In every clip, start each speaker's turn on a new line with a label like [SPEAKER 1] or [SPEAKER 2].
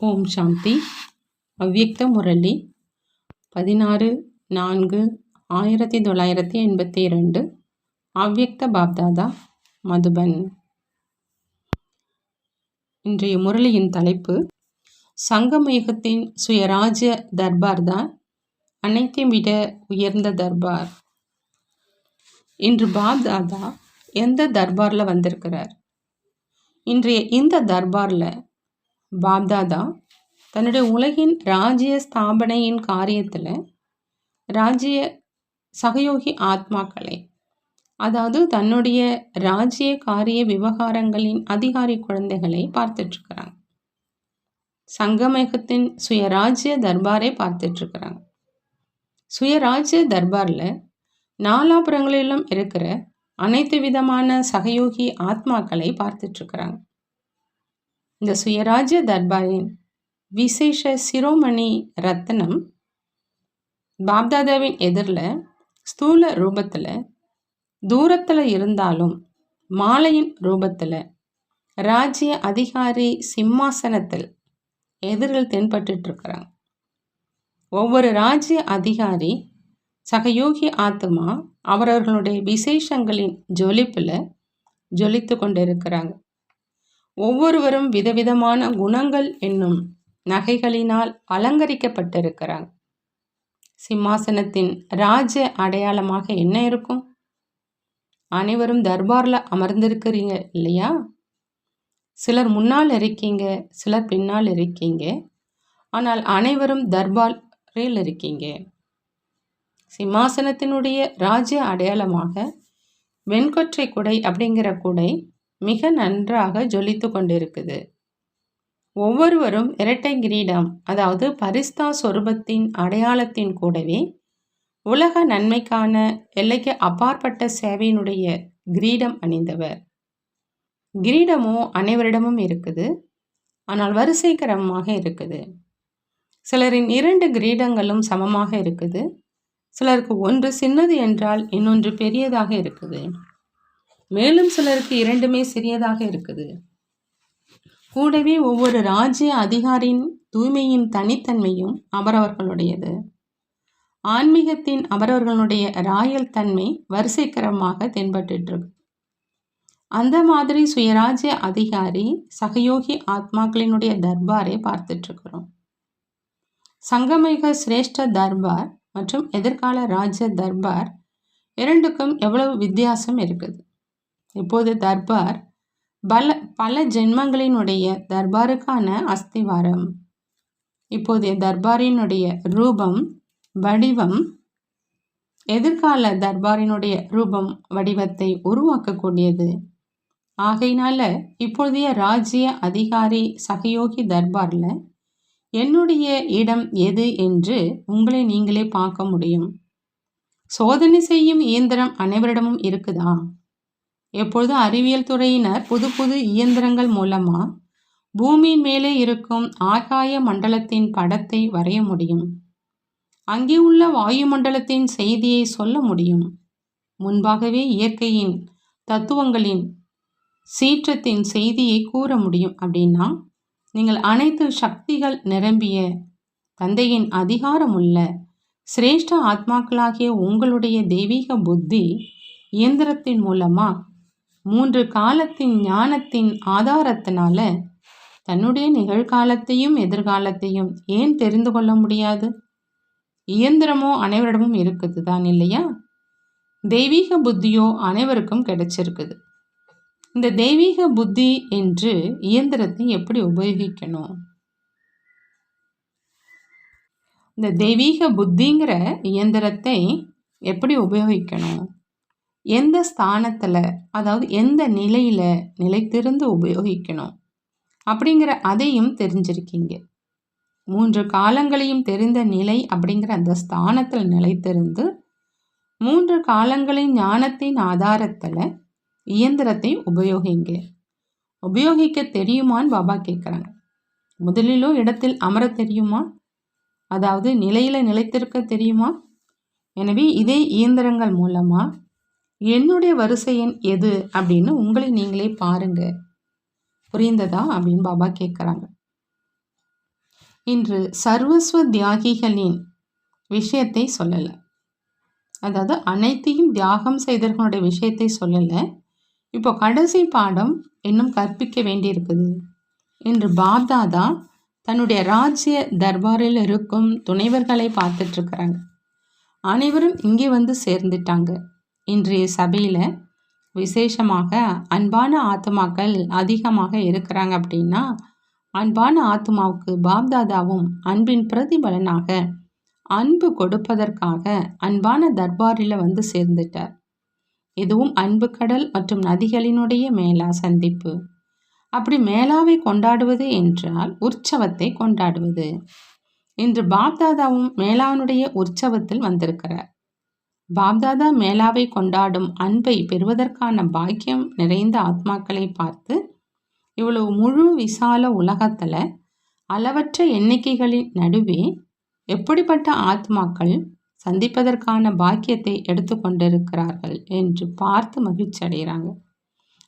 [SPEAKER 1] ஓம் சாந்தி. அவ்யக்த முரளி. பதினாறு நான்கு ஆயிரத்தி தொள்ளாயிரத்தி எண்பத்தி இரண்டு. அவ்யக்த பாப்தாதா மதுபன். இன்றைய முரளியின் தலைப்பு சங்கமேகத்தின் சுயராஜ்ய தர்பார் தான் அனைத்தையும் விட உயர்ந்த தர்பார். இன்று பாப்தாதா எந்த தர்பாரில் வந்திருக்கிறார்? இன்றைய இந்த தர்பாரில் பாப்தாதா தன்னுடைய உலகின் ராஜ்ய ஸ்தாபனையின் காரியத்தில் ராஜ்ய சகயோகி ஆத்மாக்களை அதாவது தன்னுடைய ராஜ்ய காரிய விவகாரங்களின் அதிகாரி குழந்தைகளை பார்த்துட்ருக்குறாங்க. சங்கமேகத்தின் சுயராஜ்ய தர்பாரை பார்த்துட்ருக்குறாங்க. சுயராஜ்ய தர்பாரில் நாலாபுரங்களிலும் இருக்கிற அனைத்து விதமான சகயோகி ஆத்மாக்களை பார்த்துட்ருக்கிறாங்க. இந்த சுயராஜ்ய தர்பாரின் விசேஷ சிரோமணி ரத்னம் பாப்தாதாவின் எதிரில் ஸ்தூல ரூபத்தில் தூரத்தில் இருந்தாலும் மாலையின் ரூபத்தில் ராஜ்ய அதிகாரி சிம்மாசனத்தில் எதிர்கள் தென்பட்டுருக்கிறாங்க ஒவ்வொரு ராஜ்ய அதிகாரி சகயோகி ஆத்மா அவரவர்களுடைய விசேஷங்களின் ஜொலிப்பில் ஜொலித்து கொண்டு இருக்கிறாங்க ஒவ்வொருவரும் விதவிதமான குணங்கள் என்னும் நகைகளினால் அலங்கரிக்கப்பட்டிருக்கிறாங்க சிம்மாசனத்தின் ராஜ அடையாளமாக என்ன இருக்கும்? அனைவரும் தர்பாரில் அமர்ந்திருக்கிறீங்க இல்லையா? சிலர் முன்னால் இருக்கீங்க சிலர் பின்னால் இருக்கீங்க. ஆனால் அனைவரும் தர்பாரில் இருக்கீங்க. சிம்மாசனத்தினுடைய ராஜ்ய அடையாளமாக வெண்கொற்றை குடை அப்படிங்கிற குடை மிக நன்றாக ஜொலித்து கொண்டிருக்குது. ஒவ்வொருவரும் இரட்டை கிரீடம் அதாவது பரிஸ்தா சொரூபத்தின் அடையாளத்தின் கூடவே உலக நன்மைக்கான எல்லைக்கு அப்பாற்பட்ட சேவையினுடைய கிரீடம் அணிந்தவர். கிரீடமோ அனைவரிடமும் இருக்குது ஆனால் வரிசை கிரமமாக இருக்குது. சிலரின் இரண்டு கிரீடங்களும் சமமாக இருக்குது சிலருக்கு ஒன்று சின்னது என்றால் இன்னொன்று பெரியதாக இருக்குது. மேலும் சிலருக்கு இரண்டுமே சிறியதாக இருக்குது. கூடவே ஒவ்வொரு ராஜ்ய அதிகாரின் தூய்மையின் தனித்தன்மையும் அவரவர்களுடையது. ஆன்மீகத்தின் அவரவர்களுடைய ராயல் தன்மை வரிசைக்கரமாக தென்பட்டு அந்த மாதிரி சுயராஜ்ய அதிகாரி சகயோகி ஆத்மாக்களினுடைய தர்பாரை பார்த்துட்ருக்குறோம். சங்கமிக சிரேஷ்ட தர்பார் மற்றும் எதிர்கால ராஜ்ய தர்பார் இரண்டுக்கும் எவ்வளவு வித்தியாசம் இருக்குது? இப்போது தர்பார் பல பல ஜென்மங்களினுடைய தர்பாருக்கான அஸ்திவாரம். இப்போதைய தர்பாரினுடைய ரூபம் வடிவம் எதிர்கால தர்பாரினுடைய ரூபம் வடிவத்தை உருவாக்கக்கூடியது. ஆகையினால இப்பொழுதைய ராஜ்ய அதிகாரி சகயோகி தர்பாரில் என்னுடைய இடம் எது என்று உங்களை நீங்களே பார்க்க முடியும். சோதனை செய்யும் இயந்திரம் அனைவரிடமும் இருக்குதா? எப்பொழுது அறிவியல் துறையினர் புது புது இயந்திரங்கள் மூலமாக பூமியின் மேலே இருக்கும் ஆகாய மண்டலத்தின் படத்தை வரைய முடியும்? அங்கே உள்ள வாயுமண்டலத்தின் செய்தியை சொல்ல முடியும்? முன்பாகவே இயற்கையின் தத்துவங்களின் சீற்றத்தின் செய்தியை கூற முடியும் அப்படின்னா நீங்கள் அனைத்து சக்திகள் நிரம்பிய தந்தையின் அதிகாரமுள்ள சிரேஷ்ட ஆத்மாக்களாகிய உங்களுடைய தெய்வீக புத்தி இயந்திரத்தின் மூலமாக மூன்று காலத்தின் ஞானத்தின் ஆதாரத்தினால தன்னுடைய நிகழ்காலத்தையும் எதிர்காலத்தையும் ஏன் தெரிந்து கொள்ள முடியாது? இயந்திரமோ அனைவரிடமும் இருக்குது தான் இல்லையா? தெய்வீக புத்தியோ அனைவருக்கும் கிடைச்சிருக்குது. இந்த தெய்வீக புத்தி என்று இயந்திரத்தை எப்படி உபயோகிக்கணும்? இந்த தெய்வீக புத்திங்கிற இயந்திரத்தை எப்படி உபயோகிக்கணும்? எந்த ஸ்தானத்தில் அதாவது எந்த நிலையில் நிலைத்திருந்து உபயோகிக்கணும் அப்படிங்கிற அதையும் தெரிஞ்சிருக்கீங்க. மூன்று காலங்களையும் தெரிந்த நிலை அப்படிங்கிற அந்த ஸ்தானத்தில் நிலைத்திருந்து மூன்று காலங்களின் ஞானத்தின் ஆதாரத்தில் இயந்திரத்தை உபயோகிங்க. உபயோகிக்க தெரியுமான்னு பாபா கேட்குறாங்க முதலிலோ இடத்தில் அமர தெரியுமா? அதாவது நிலையில் நிலைத்திருக்க தெரியுமா? எனவே இதே இயந்திரங்கள் மூலமாக என்னுடைய வரிசை எண் எது அப்படின்னு உங்களை நீங்களே பாருங்க. புரிந்ததா அப்படின்னு பாபா கேட்குறாங்க இன்று சர்வஸ்வ தியாகிகளின் விஷயத்தை சொல்லலை. அதாவது அனைத்தையும் தியாகம் செய்தவர்களுடைய விஷயத்தை சொல்லலை. இப்போ கடைசி பாடம் இன்னும் கற்பிக்க வேண்டியிருக்குது. இன்று பாப்தாதா தன்னுடைய ராஜ்ய தர்பாரில் இருக்கும் துணைவர்களை பார்த்துட்ருக்குறாங்க அனைவரும் இங்கே வந்து சேர்ந்துட்டாங்க. இன்றைய சபையில் விசேஷமாக அன்பான ஆத்மாக்கள் அதிகமாக இருக்கிறாங்க அப்படின்னா அன்பான ஆத்மாவுக்கு பாப்தாதாவும் அன்பின் பிரதிபலனாக அன்பு கொடுப்பதற்காக அன்பான தர்பாரில் வந்து சேர்ந்துட்டார். இதுவும் அன்பு கடல் மற்றும் நதிகளினுடைய மேலா சந்திப்பு. அப்படி மேலாவை கொண்டாடுவது என்றால் உற்சவத்தை கொண்டாடுவது. இன்று பாப்தாதாவும் மேலாவனுடைய உற்சவத்தில் வந்திருக்கிறார். பாப்தாதா மேலாவை கொண்டாடும் அன்பை பெறுவதற்கான பாக்கியம் நிறைந்த ஆத்மாக்களை பார்த்து இவ்வளவு முழு விசால உலகத்தில் அளவற்ற எண்ணிக்கைகளின் நடுவே எப்படிப்பட்ட ஆத்மாக்கள் சந்திப்பதற்கான பாக்கியத்தை எடுத்துக்கொண்டிருக்கிறார்கள் என்று பார்த்து மகிழ்ச்சி அடைகிறாங்க.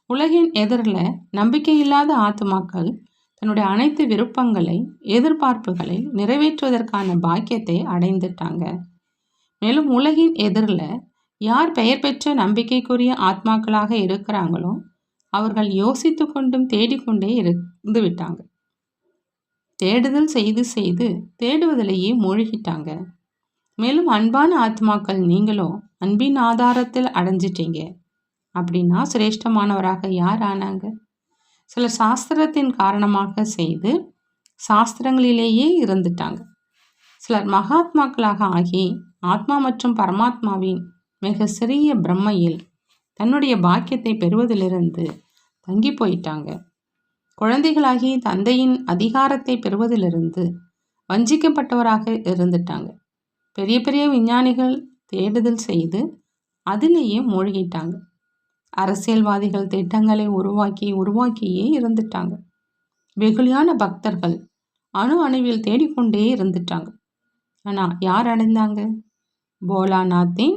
[SPEAKER 1] உலகின் எதிரில் நம்பிக்கையில்லாத ஆத்மாக்கள் தன்னுடைய அனைத்து விருப்பங்களை எதிர்பார்ப்புகளை நிறைவேற்றுவதற்கான பாக்கியத்தை அடைந்துட்டாங்க. மேலும் உலகின் எதிரில் யார் பெயர் பெற்ற நம்பிக்கைக்குரிய ஆத்மாக்களாக இருக்கிறாங்களோ அவர்கள் யோசித்து கொண்டும் தேடிக்கொண்டே இருந்து விட்டாங்க. தேடுதல் செய்து செய்து தேடுவதிலேயே மூழ்கிட்டாங்க. மேலும் அன்பான ஆத்மாக்கள் நீங்களும் அன்பின் ஆதாரத்தில் அடைஞ்சிட்டீங்க. அப்படின்னா சிரேஷ்டமானவராக யார் ஆனாங்க? சில சாஸ்திரத்தின் காரணமாக செய்து சாஸ்திரங்களிலேயே இருந்துட்டாங்க. சிலர் மகாத்மாக்களாக ஆகி ஆத்மா மற்றும் பரமாத்மாவின் மிக சிறிய பிரம்மையில் தன்னுடைய பாக்கியத்தை பெறுவதிலிருந்து தங்கி போயிட்டாங்க. குழந்தைகளாகி தந்தையின் அதிகாரத்தை பெறுவதிலிருந்து வஞ்சிக்கப்பட்டவராக இருந்துட்டாங்க. பெரிய பெரிய விஞ்ஞானிகள் தேடுதல் செய்து அதிலேயே மூழ்கிட்டாங்க. அரசியல்வாதிகள் திட்டங்களை உருவாக்கி உருவாக்கியே இருந்துட்டாங்க. வெகுளியான பக்தர்கள் அணு அணுவில் தேடிக்கொண்டே இருந்துட்டாங்க. ஆனால் யார் அடைந்தாங்க? போலாநாத்தின்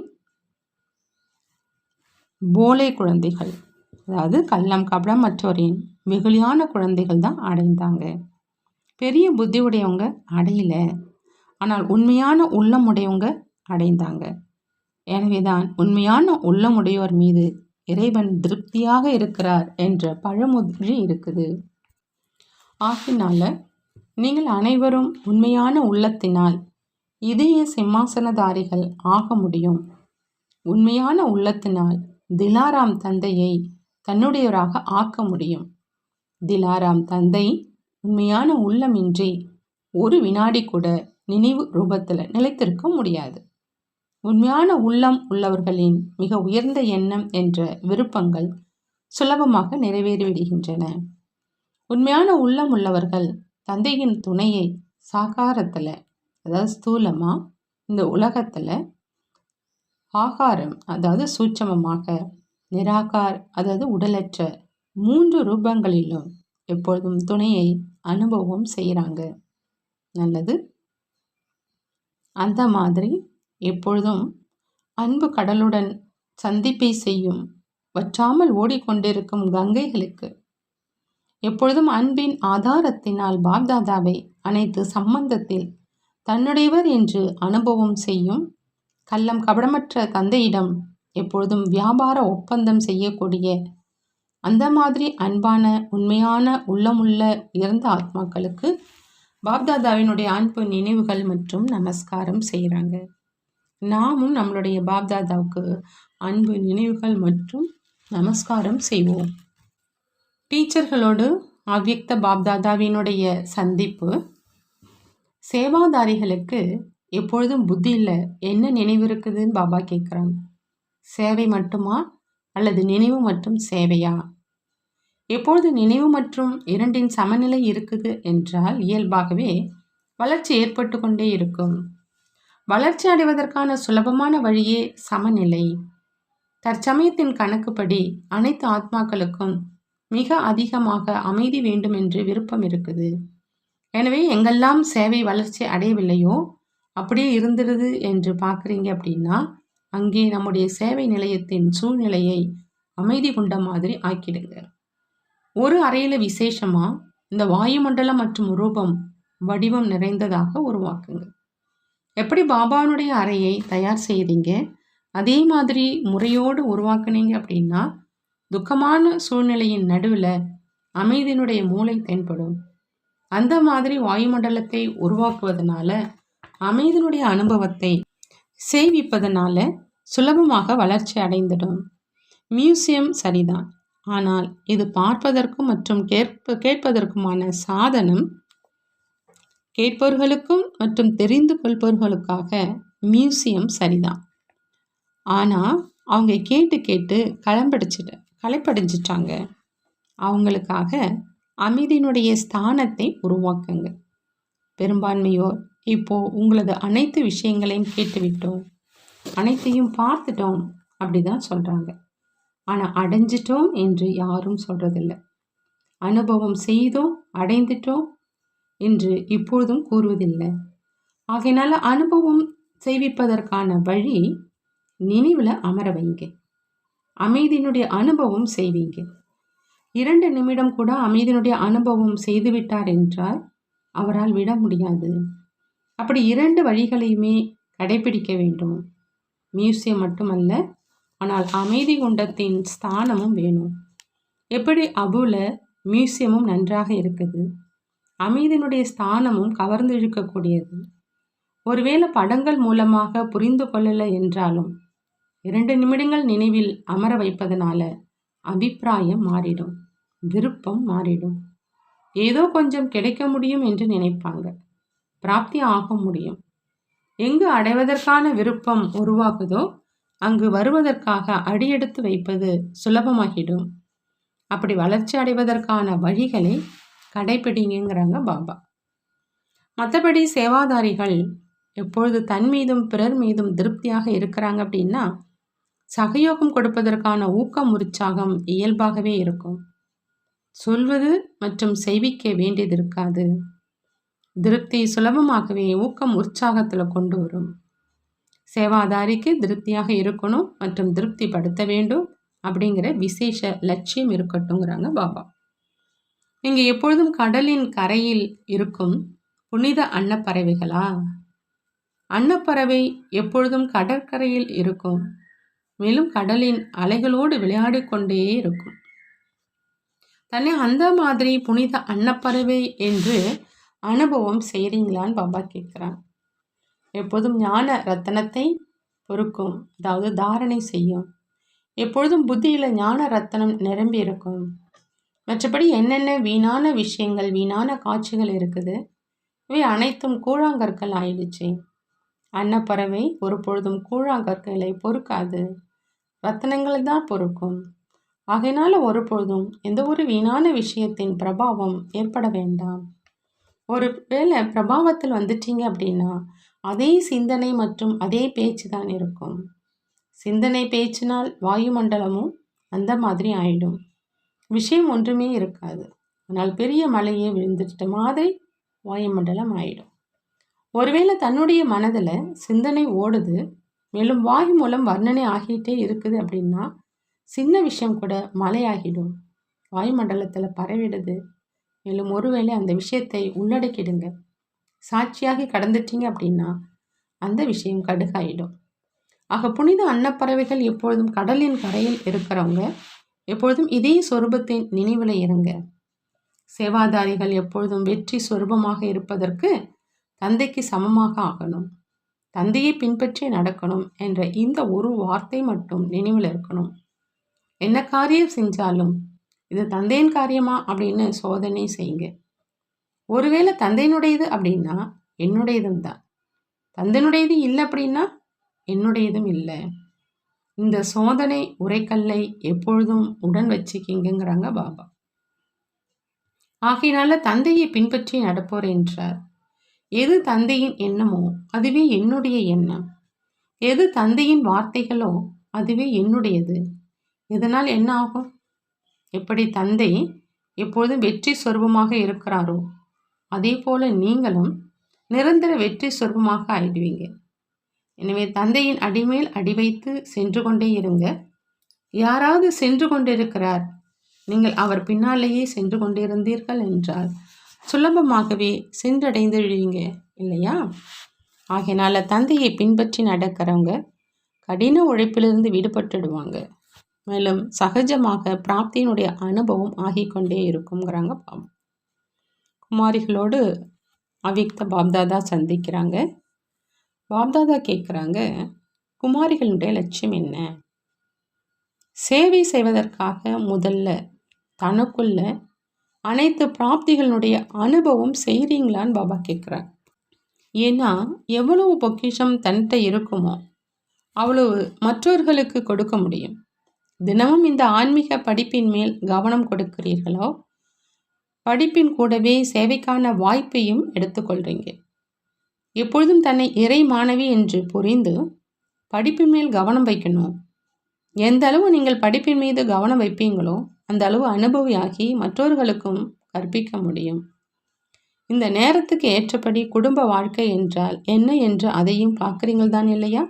[SPEAKER 1] போலை குழந்தைகள். அதாவது கள்ளம் கபடம் மற்றோரின் வெகுளியான குழந்தைகள் தான் அடைந்தாங்க. பெரிய புத்தி உடையவங்க அடையல. ஆனால் உண்மையான உள்ளம் உடையவங்க அடைந்தாங்க. எனவே தான் உண்மையான உள்ளமுடையோர் மீது இறைவன் திருப்தியாக இருக்கிறார் என்ற பழமொழி இருக்குது. ஆகினால நீங்கள் அனைவரும் உண்மையான உள்ளத்தினால் இதய சிம்மாசனதாரிகள் ஆக முடியும். உண்மையான உள்ளத்தினால் திலாராம் தந்தையை தன்னுடையவராக ஆக்க முடியும். திலாராம் தந்தை உண்மையான உள்ளமின்றி ஒரு வினாடி கூட நினைவு ரூபத்தில் நிலைத்திருக்க முடியாது. உண்மையான உள்ளம் உள்ளவர்களின் மிக உயர்ந்த எண்ணம் என்ற விருப்பங்கள் சுலபமாக நிறைவேறிவிடுகின்றன. உண்மையான உள்ளம் உள்ளவர்கள் தந்தையின் துணையை சாகாரத்தில் அதாவது ஸ்தூலமாக இந்த உலகத்தில் ஆகாரம் அதாவது சூட்சமமாக நிராகார் அதாவது உடலற்ற மூன்று ரூபங்களிலும் எப்பொழுதும் துணையை அனுபவம் செய்கிறாங்க நல்லது? அந்த மாதிரி எப்பொழுதும் அன்பு கடலுடன் சந்திப்பை செய்யும் வற்றாமல் ஓடிக்கொண்டிருக்கும் கங்கைகளுக்கு. எப்பொழுதும் அன்பின் ஆதாரத்தினால் பாப்தாதாவை அனைத்து சம்பந்தத்தில் தன்னுடையவர் என்று அனுபவம் செய்யும் கள்ளம் கபடமற்ற தந்தையிடம் எப்பொழுதும் வியாபார ஒப்பந்தம் செய்யக்கூடிய அந்த மாதிரி அன்பான உண்மையான உள்ளமுள்ள உயர்ந்த ஆத்மாக்களுக்கு பாப்தாதாவினுடைய அன்பு நினைவுகள் மற்றும் நமஸ்காரம் செய்கிறாங்க நாமும் நம்மளுடைய பாப்தாதாவுக்கு அன்பு நினைவுகள் மற்றும் நமஸ்காரம் செய்வோம். டீச்சர்களோடு அவ்யக்த பாப்தாதாவினுடைய சந்திப்பு சேவாதாரிகளுக்கு எப்பொழுதும் புத்தியில் என்ன நினைவு இருக்குதுன்னு பாபா கேட்குறாங்க சேவை மட்டுமா அல்லது நினைவு மற்றும் சேவையா? எப்பொழுது நினைவு மற்றும் இரண்டின் சமநிலை இருக்குது என்றால் இயல்பாகவே வளர்ச்சி ஏற்பட்டு கொண்டே இருக்கும். வளர்ச்சி அடைவதற்கான சுலபமான வழியே சமநிலை. தற்சமயத்தின் கணக்குப்படி அனைத்து ஆத்மாக்களுக்கும் மிக அதிகமாக அமைதி வேண்டும் என்று விருப்பம் இருக்குது. எனவே எங்கெல்லாம் சேவை வளர்ச்சி அடையவில்லையோ அப்படியே இருந்துடுது என்று பார்க்குறீங்க அப்படின்னா அங்கே நம்முடைய சேவை நிலையத்தின் சூழ்நிலையை அமைதி கொண்ட மாதிரி ஆக்கிடுங்க. ஒரு அறையில் விசேஷமாக இந்த வாயுமண்டலம் மற்றும் ரூபம் வடிவம் நிறைந்ததாக உருவாக்குங்க. எப்படி பாபானுடைய அறையை தயார் செய்தீங்க? அதே மாதிரி முறையோடு உருவாக்குனீங்க அப்படின்னா துக்கமான சூழ்நிலையின் நடுவில் அமைதியினுடைய மூளை தென்படும். அந்த மாதிரி வாயுமண்டலத்தை உருவாக்குவதனால அமைதியினுடைய அனுபவத்தை சேவிப்பதனால சுலபமாக வளர்ச்சி அடைந்துடும். மியூசியம் சரிதான். ஆனால் இது பார்ப்பதற்கும் மற்றும் கேட்ப கேட்பதற்குமான சாதனம் கேட்பவர்களுக்கும் மற்றும் தெரிந்து கொள்பவர்களுக்காக மியூசியம் சரிதான். ஆனால் அவங்க கேட்டு கேட்டு களம்படிச்சிட்டு களைப்படைஞ்சிட்டாங்க. அவங்களுக்காக அமைதியினுடைய ஸ்தானத்தை உருவாக்குங்க. பெரும்பான்மையோர் இப்போ உங்களது அனைத்து விஷயங்களையும் கேட்டுவிட்டோம். அனைத்தையும் பார்த்துட்டோம் அப்படி தான் சொல்கிறாங்க ஆனால் அடைஞ்சிட்டோம் என்று யாரும் சொல்கிறதில்ல அனுபவம் செய்தோம் அடைந்துட்டோம் என்று இப்பொழுதும் கூறுவதில்லை. ஆகையினால அனுபவம் செய்விப்பதற்கான வழி நினைவில் அமர வைங்க. அமைதியினுடைய அனுபவம் செய்வீங்க. இரண்டு நிமிடம் கூட அமைதியினுடைய அனுபவம் செய்துவிட்டார் என்றால் அவரால் விட முடியாது. அப்படி இரண்டு வழிகளையுமே கடைபிடிக்க வேண்டும். மியூசியம் மட்டுமல்ல ஆனால் அமைதி குண்டத்தின் ஸ்தானமும் வேணும். எப்படி அபுல மியூசியமும் நன்றாக இருக்குது? அமைதியினுடைய ஸ்தானமும் கவர்ந்து இழுக்கக்கூடியது. ஒருவேளை படங்கள் மூலமாக புரிந்து கொள்ளலை என்றாலும் இரண்டு நிமிடங்கள் நினைவில் அமர வைப்பதனால அபிப்பிராயம் மாறிடும். விருப்பம் மாறிடும். ஏதோ கொஞ்சம் கிடைக்க முடியும் என்று நினைப்பாங்க. பிராப்தி ஆக முடியும். எங்கு அடைவதற்கான விருப்பம் உருவாகுதோ அங்கு வருவதற்காக அடியெடுத்து வைப்பது சுலபமாகிடும். அப்படி வளர்ச்சி அடைவதற்கான வழிகளை கடைபிடிங்கிறாங்க பாபா. மற்றபடி சேவாதாரிகள் எப்பொழுது தன் மீதும் பிறர் மீதும் திருப்தியாக இருக்கிறாங்க அப்படின்னா சகயோகம் கொடுப்பதற்கான ஊக்கம் உற்சாகம் இயல்பாகவே இருக்கும். சொல்வது மற்றும் செய்விக்க வேண்டியது இருக்காது. திருப்தி சுலபமாகவே ஊக்கம் உற்சாகத்தில் கொண்டு வரும். சேவாதாரிக்கு திருப்தியாக இருக்கணும் மற்றும் திருப்திப்படுத்த வேண்டும் அப்படிங்கிற விசேஷ லட்சியம் இருக்கட்டும்ங்கிறாங்க பாபா. இங்கே எப்பொழுதும் கடலின் கரையில் இருக்கும் புனித அன்னப்பறவைகளா? அன்னப்பறவை எப்பொழுதும் கடற்கரையில் இருக்கும். மேலும் கடலின் அலைகளோடு விளையாடி கொண்டே இருக்கும். தன்னை அந்த மாதிரி புனித அன்னப்பறவை என்று அனுபவம் செய்கிறீங்களான்னு பாபா கேட்குறான் எப்போதும் ஞான ரத்தனத்தை பொறுக்கும் அதாவது தாரணை செய்யும். எப்பொழுதும் புத்தியில் ஞான ரத்தனம் நிரம்பி இருக்கும். மற்றபடி என்னென்ன வீணான விஷயங்கள் வீணான காட்சிகள் இருக்குது? இவை அனைத்தும் கூழாங்கற்கள் ஆயிடுச்சு. அன்னப்பறவை ஒரு பொழுதும் கூழாங்கற்களை பொறுக்காது. ரத்தனங்களை தான் பொறுக்கும். ஆகையினால ஒரு பொழுதும் எந்த ஒரு வீணான விஷயத்தின் பிரபாவம் ஏற்பட வேண்டாம். ஒரு வேளை பிரபாவத்தில் வந்துட்டீங்க அப்படின்னா அதே சிந்தனை மற்றும் அதே பேச்சு தான் இருக்கும். சிந்தனை பேச்சினால் வாயுமண்டலமும் அந்த மாதிரி ஆயிடும். விஷயம் ஒன்றுமே இருக்காது. ஆனால் பெரிய மலையே விழுந்துட்ட மாதிரி வாயுமண்டலம் ஆயிடும். ஒருவேளை தன்னுடைய மனதில் சிந்தனை ஓடுது மேலும் வாயு மூலம் வர்ணனை ஆகிட்டே இருக்குது அப்படின்னா சின்ன விஷயம் கூட மழையாகிடும். வாயுமண்டலத்தில் பரவிடுது. மேலும் ஒருவேளை அந்த விஷயத்தை உள்ளடக்கிடுங்க. சாட்சியாகி கடந்துட்டீங்க அப்படின்னா அந்த விஷயம் கடுகாயிடும். ஆக புனித அன்னப்பறவைகள் எப்பொழுதும் கடலின் கரையில் இருக்கிறவங்க எப்பொழுதும் இதே சொரூபத்தின் நினைவில் இருங்க. சேவாதாரிகள் எப்பொழுதும் வெற்றி சொரூபமாக இருப்பதற்கு தந்தைக்கு சமமாக ஆகணும். தந்தையை பின்பற்றி நடக்கணும் என்ற இந்த ஒரு வார்த்தை மட்டும் நினைவில் இருக்கணும். என்ன காரியம் செஞ்சாலும் இது தந்தையின் காரியமா அப்படின்னு சோதனை செய்யுங்க. ஒருவேளை தந்தையினுடையது அப்படின்னா என்னுடையதும் தான். தந்தையினுடையது இல்லை அப்படின்னா என்னுடையதும் இல்லை. இந்த சோதனை உரைக்கல்லை எப்பொழுதும் உடன் வச்சுக்கிங்கிறாங்க பாபா. ஆகையினால தந்தையை பின்பற்றி நடப்போர் என்றார். எது தந்தையின் எண்ணமோ அதுவே என்னுடைய எண்ணம். எது தந்தையின் வார்த்தைகளோ அதுவே என்னுடையது. இதனால் என்ன ஆகும்? எப்படி தந்தை எப்பொழுதும் வெற்றி சொருபமாக இருக்கிறாரோ அதே போல நீங்களும் நிரந்தர வெற்றி சொருபமாக ஆயிடுவீங்க. எனவே தந்தையின் அடிமேல் அடி வைத்து சென்று கொண்டே இருங்க. யாராவது சென்று கொண்டிருக்கிறார் நீங்கள் அவர் பின்னாலேயே சென்று கொண்டிருந்தீர்கள் என்றால் சுலபமாகவே சென்றடைந்துடுவீங்க இல்லையா? ஆகையினால தந்தையை பின்பற்றி நடக்கிறவங்க கடின உழைப்பிலிருந்து விடுபட்டுடுவாங்க. மேலும் சகஜமாக பிராப்தியினுடைய அனுபவம் ஆகிக்கொண்டே இருக்குங்கிறாங்க பாபா. குமாரிகளோடு அவிக்த பாப்தாதா சந்திக்கிறாங்க. பாப்தாதா கேட்குறாங்க குமாரிகளுடைய லட்சியம் என்ன? சேவை செய்வதற்காக முதல்ல தனக்குள்ள அனைத்து பிராப்திகளுடைய அனுபவம் செய்கிறீங்களான்னு பாபா கேட்குறாங்க ஏன்னா எவ்வளவு பொக்கிஷம் தன்கிட்ட இருக்குமோ அவ்வளவு மற்றவர்களுக்கு கொடுக்க முடியும். தினமும் இந்த ஆன்மீக படிப்பின் மேல் கவனம் கொடுக்கிறீர்களோ? படிப்பின் கூடவே சேவைக்கான வாய்ப்பையும் எடுத்துக்கொள்கிறீங்க எப்பொழுதும் தன்னை இறை மாணவி என்று புரிந்து படிப்பின் மேல் கவனம் வைக்கணும். எந்த அளவு நீங்கள் படிப்பின் மீது கவனம் வைப்பீங்களோ அந்த அளவு அனுபவியாகி மற்றவர்களுக்கும் கற்பிக்க முடியும். இந்த நேரத்துக்கு ஏற்றபடி குடும்ப வாழ்க்கை என்றால் என்ன என்று அதையும் பார்க்குறீங்கள் தான் இல்லையா?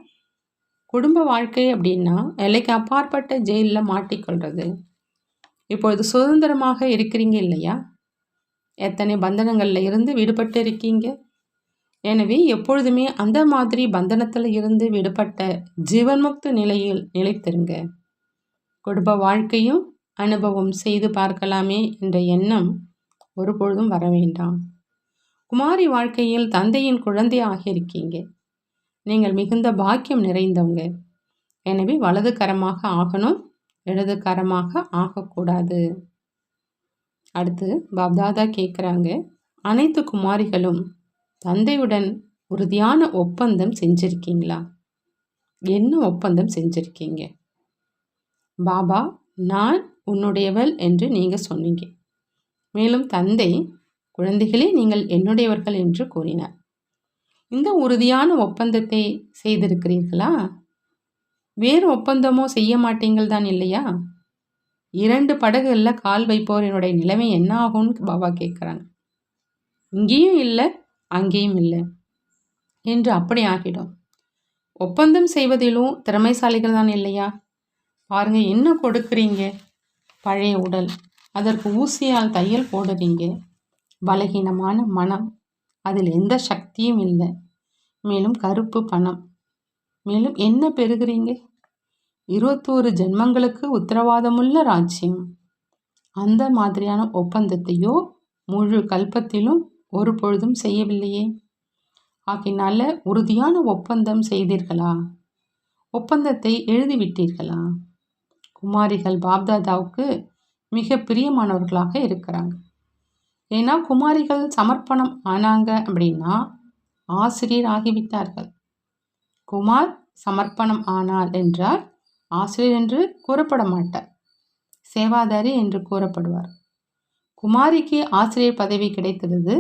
[SPEAKER 1] குடும்ப வாழ்க்கை அப்படின்னா எல்லைக்கு அப்பாற்பட்ட ஜெயிலில் மாட்டிக்கொள்வது இப்பொழுது சுதந்திரமாக இருக்கிறீங்க இல்லையா? எத்தனை பந்தனங்களில் இருந்து விடுபட்டு இருக்கீங்க எனவே எப்பொழுதுமே அந்த மாதிரி பந்தனத்தில் இருந்து விடுபட்ட ஜீவன்முக்த நிலையில் நிலைத்திருங்க. குடும்ப வாழ்க்கையும் அனுபவம் செய்து பார்க்கலாமே என்ற எண்ணம் ஒருபொழுதும் வர வேண்டாம். குமாரி வாழ்க்கையில் தந்தையின் குழந்தையாக இருக்கீங்க. நீங்கள் மிகுந்த பாக்கியம் நிறைந்தவங்க. எனவே வலது கரமாக ஆகணும் இடது கரமாக ஆகக்கூடாது. அடுத்து பாப்தாதா கேட்குறாங்க அனைத்து குமாரிகளும் தந்தையுடன் உறுதியான ஒப்பந்தம் செஞ்சுருக்கீங்களா? என்ன ஒப்பந்தம் செஞ்சுருக்கீங்க? பாபா நான் உன்னுடையவள் என்று நீங்கள் சொன்னீங்க. மேலும் தந்தை குழந்தைகளே நீங்கள் என்னுடையவர்கள் என்று கூறினார். இந்த உறுதியான ஒப்பந்தத்தை செய்திருக்கிறீர்களா? வேறு ஒப்பந்தமோ செய்ய மாட்டீங்கள் தான் இல்லையா? இரண்டு படகுகளில் கால் வைப்போரினுடைய நிலைமை என்ன ஆகும்னு பாபா கேட்குறாங்க இங்கேயும் இல்லை அங்கேயும் இல்லை என்று அப்படி ஆகிடும். ஒப்பந்தம் செய்வதிலும் திறமைசாலிகள் தான் இல்லையா? பாருங்க என்ன கொடுக்குறீங்க? பழைய உடல். அதற்கு ஊசியால் தையல் போடுறீங்க. பலகீனமான மனம். அதில் எந்த சக்தியும் இல்லை. மேலும் கருப்பு பணம். மேலும் என்ன பெறுகிறீங்க? இருபத்தோரு ஜென்மங்களுக்கு உத்தரவாதமுள்ள ராஜ்யம். அந்த மாதிரியான ஒப்பந்தத்தையோ முழு கல்பத்திலும் ஒரு பொழுதும் செய்யவில்லையே. ஆகினால உறுதியான ஒப்பந்தம் செய்தீர்களா? ஒப்பந்தத்தை எழுதிவிட்டீர்களா? குமாரிகள் பாப்தாதாவுக்கு மிக பிரியமானவர்களாக இருக்கிறாங்க. ஏன்னா குமாரிகள் சமர்ப்பணம் ஆனாங்க அப்படின்னா ஆசிரியர் ஆகிவிட்டார்கள். குமார் சமர்ப்பணம் ஆனால் என்றால் ஆசிரியர் என்று கூறப்பட மாட்டார் சேவாதாரி என்று கூறப்படுவார். குமாரிக்கு ஆசிரியர் பதவி கிடைத்தது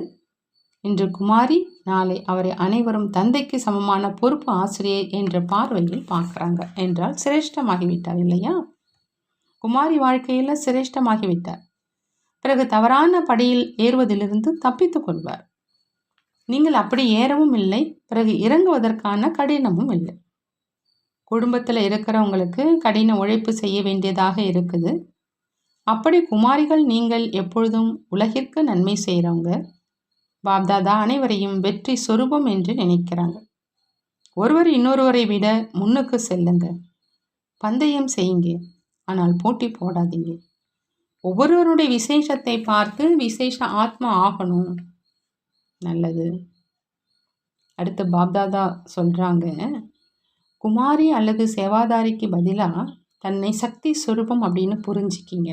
[SPEAKER 1] இன்று குமாரி நாளை அவரை அனைவரும் தந்தைக்கு சமமான பொறுப்பு ஆசிரியர் என்ற பார்வையில் பார்க்குறாங்க என்றால் சிரேஷ்டமாகிவிட்டார் இல்லையா? குமாரி வாழ்க்கையில் சிரேஷ்டமாகிவிட்டார். பிறகு தவறான படியில் ஏறுவதிலிருந்து தப்பித்து கொள்வார். நீங்கள் அப்படி ஏறவும் இல்லை பிறகு இறங்குவதற்கான கடினமும் இல்லை. குடும்பத்தில் இருக்கிறவங்களுக்கு கடின உழைப்பு செய்ய வேண்டியதாக இருக்குது. அப்படி குமாரிகள் நீங்கள் எப்பொழுதும் உலகிற்கு நன்மை செய்கிறவங்க பாப்தாதா அனைவரையும் வெற்றி சொரூபம் என்று நினைக்கிறாங்க. ஒருவர் இன்னொருவரை விட முன்னுக்கு செல்லுங்க. பந்தயம் செய்யுங்க. ஆனால் போட்டி போடாதீங்க. ஒவ்வொருவருடைய விசேஷத்தை பார்த்து விசேஷ ஆத்மா ஆகணும். நல்லது. அடுத்து பாப்தாதா சொல்கிறாங்க குமாரி அல்லது சேவாதாரிக்கு பதிலாக தன்னை சக்தி சுரூபம் அப்படின்னு புரிஞ்சிக்கிங்க.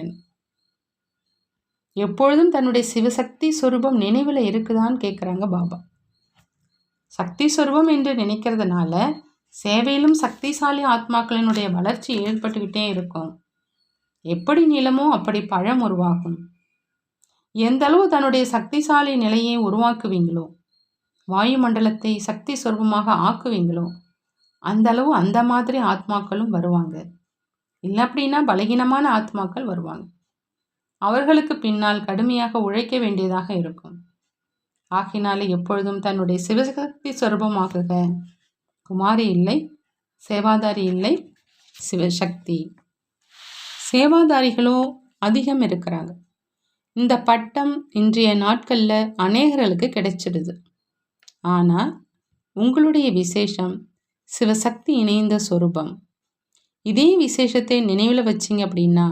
[SPEAKER 1] எப்பொழுதும் தன்னுடைய சிவசக்தி சுரூபம் நினைவில் இருக்குதான்னு கேட்குறாங்க பாபா. சக்தி சுரூபம் என்று நினைக்கிறதுனால சேவையிலும் சக்திசாலி ஆத்மாக்களினுடைய வளர்ச்சி ஏற்பட்டுக்கிட்டே இருக்கும். எப்படி நிலமோ அப்படி பழம் உருவாகும். எந்த அளவு தன்னுடைய சக்திசாலி நிலையை உருவாக்குவீங்களோ வாயுமண்டலத்தை சக்தி சொர்பமாக ஆக்குவீங்களோ அந்த அளவு அந்த மாதிரி ஆத்மாக்களும் வருவாங்க. இல்லை அப்படின்னா பலகீனமான ஆத்மாக்கள் வருவாங்க. அவர்களுக்கு பின்னால் கடுமையாக உழைக்க வேண்டியதாக இருக்கும். ஆகினாலே எப்பொழுதும் தன்னுடைய சிவசக்தி சொரூபமாகுக. குமாரி இல்லை சேவாதாரி இல்லை சிவசக்தி. சேவாதாரிகளோ அதிகம் இருக்கிறாங்க. இந்த பட்டம் இன்றைய நாட்களில் அநேகர்களுக்கு கிடைச்சிடுது. ஆனால் உங்களுடைய விசேஷம் சிவசக்தி இணைந்த சொரூபம். இதே விசேஷத்தை நினைவில் வச்சிங்க அப்படின்னா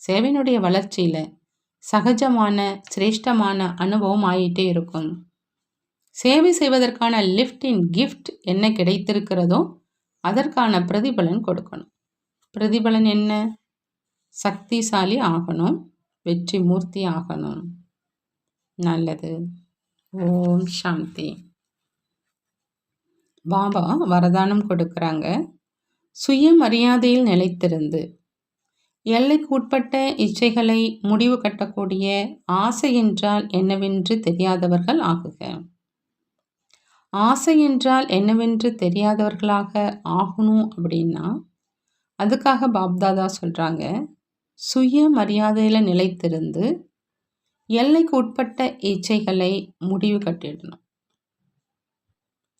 [SPEAKER 1] சேவையினுடைய வளர்ச்சியில் சகஜமான சிரேஷ்டமான அனுபவம் ஆகிட்டே இருக்கும். சேவை செய்வதற்கான லிஃப்டின் கிஃப்ட் என்ன கிடைத்திருக்கிறதோ அதற்கான பிரதிபலன் கொடுக்கணும். பிரதிபலன் என்ன? சக்திசாலி ஆகணும். வெற்றி மூர்த்தி ஆகணும். நல்லது. ஓம் சாந்தி. பாபா வரதானம் கொடுக்குறாங்க. சுயமரியாதையில் நிலைத்திருந்து. எல்லைக்குட்பட்ட இச்சைகளை முடிவு கட்டக்கூடிய ஆசை என்றால் என்னவென்று தெரியாதவர்கள் ஆகுக. ஆசை என்றால் என்னவென்று தெரியாதவர்களாக ஆகணும் அப்படின்னா அதுக்காக பாப்தாதா சொல்கிறாங்க சுய மரியாதையில் நிலைத்திருந்து எல்லைக்கு உட்பட்ட இச்சைகளை முடிவு கட்டிடணும்.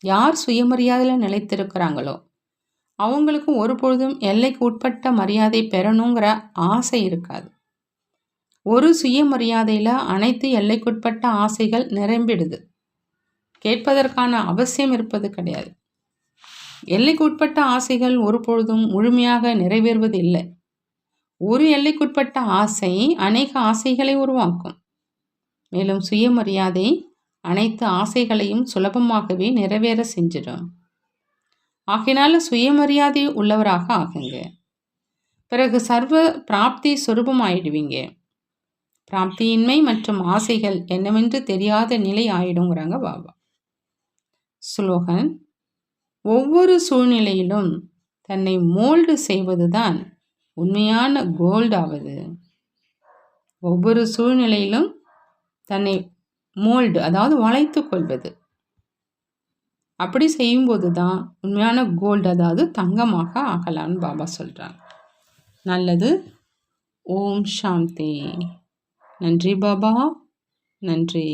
[SPEAKER 1] யார் சுயமரியாதையில் நிலைத்திருக்கிறாங்களோ அவங்களுக்கும் ஒரு பொழுதும் எல்லைக்கு உட்பட்ட மரியாதை பெறணுங்கிற ஆசை இருக்காது. ஒரு சுயமரியாதையில் அனைத்து எல்லைக்குட்பட்ட ஆசைகள் நிரம்பிடுது. கேட்பதற்கான அவசியம் இருப்பது கிடையாது. எல்லைக்குட்பட்ட ஆசைகள் ஒரு பொழுதும் முழுமையாக நிறைவேறுவது இல்லை ஒரு எல்லைக்குட்பட்ட ஆசை அநேக ஆசைகளை உருவாக்கும். மேலும் சுயமரியாதை அனைத்து ஆசைகளையும் சுலபமாகவே நிறைவேற செஞ்சிடும் ஆகினால சுயமரியாதை உள்ளவராக ஆகுங்க. பிறகு சர்வ பிராப்தி சொரூபமாயிடுவீங்க. பிராப்தியின்மை மற்றும் ஆசைகள் என்னவென்று தெரியாத நிலை ஆயிடுங்கிறாங்க பாபா. ஸ்லோகன் ஒவ்வொரு சூழ்நிலையிலும் தன்னை மோல்டு செய்வதுதான் உண்மையான கோல்டாவது ஒவ்வொரு சூழ்நிலையிலும் தன்னை மோல்டு அதாவது வளைத்து கொள்வது. அப்படி செய்யும்போது தான் உண்மையான கோல்டு அதாவது தங்கமாக ஆகலாம்னு பாபா சொல்கிறாங்க நல்லது. ஓம் சாந்தி. நன்றி பாபா. நன்றி.